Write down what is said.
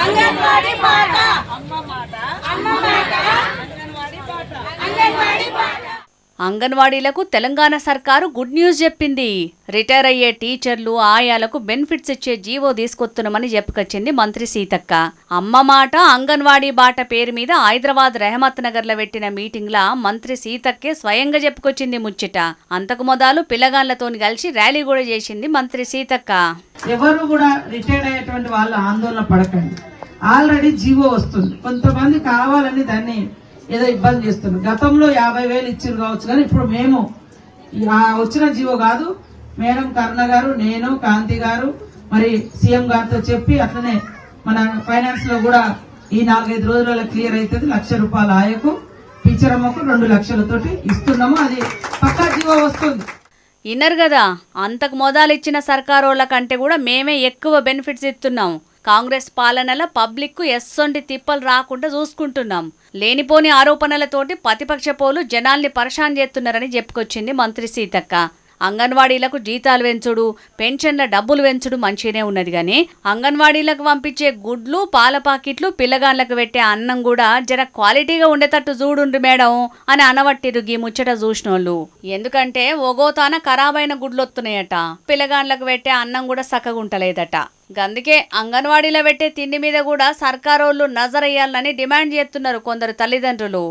అంగన్వాడీ పాట. అమ్మ మాట. అమ్మ మాట అంగన్వాడీ పాట అంగన్వాడీ పాట అంగన్వాడీలకు తెలంగాణ సర్కారు గుడ్ న్యూస్ చెప్పింది. రిటైర్ అయ్యే టీచర్లు ఆయాలకు బెనిఫిట్స్ ఇచ్చే జీవో తీసుకొస్తున్నామని చెప్పుకొచ్చింది మంత్రి సీతక్క. అమ్మ మాట అంగన్వాడీ బాట పేరు మీద హైదరాబాద్ రెహమత్ నగర్లో పెట్టిన మీటింగ్లా మంత్రి సీతక్కే స్వయంగా చెప్పుకొచ్చింది ముచ్చట. అంతకు మొదలు పిల్లగాళ్ళతో కలిసి ర్యాలీ కూడా చేసింది మంత్రి సీతక్క. ఎవరు కూడా రిటైర్డ్ అయ్యేటువంటి వాళ్ళు ఆందోళన పడకండి. ఆల్రెడీ జీవో వస్తుంది. కొంతమంది కావాలని దాన్ని ఏదో ఇబ్బంది చేస్తున్నారు. గతంలో యాభై వేలు ఇచ్చారు కావచ్చు కానీ ఇప్పుడు మేము వచ్చిన జీవో కాదు. మేడం కరుణ గారు నేను కాంతి గారు మరి సీఎం గారితో చెప్పి అట్లనే మన ఫైనాన్స్లో కూడా ఈ నాలుగైదు రోజులలో క్లియర్ అవుతుంది లక్ష రూపాయల ఆయకు టీచర్ అమ్మకు రెండు లక్షలతోటి ఇస్తున్నాము. అది పక్కా జీవో వస్తుంది. ఇన్నర్ కదా అంతకు మొదలు ఇచ్చిన సర్కారోళ్ళ కంటే కూడా మేమే ఎక్కువ బెనిఫిట్స్ ఇస్తున్నాం. కాంగ్రెస్ పాలనలో పబ్లిక్ ఎస్సొంటి తిప్పలు రాకుండా చూసుకుంటున్నాం. లేనిపోని ఆరోపణలతోటి ప్రతిపక్ష పోలు జనాల్ని పరేషాన్ చేస్తున్నారని చెప్పుకొచ్చింది మంత్రి సీతక్క. అంగన్వాడీలకు జీతాలు పెంచుడు పెన్షన్ల డబ్బులు పెంచుడు మంచిగానే ఉన్నది కానీ అంగన్వాడీలకు పంపించే గుడ్లు పాల పాకెట్లు పిల్లగాళ్ళకు పెట్టే అన్నం కూడా జర క్వాలిటీగా ఉండేటట్టు చూడుండ్రు మేడం అని అనవట్టిరు గీ ముచ్చట చూసినోళ్ళు. ఎందుకంటే ఒగోతాన ఖరాబైన గుడ్లు వస్తున్నాయట పిల్లగాళ్ళకు పెట్టే అన్నం కూడా చక్కగా గందుకే అంగన్వాడీలో పెట్టే తిండి మీద కూడా సర్కారోళ్ళు నజరయ్యాలని డిమాండ్ చేస్తున్నారు కొందరు తల్లిదండ్రులు.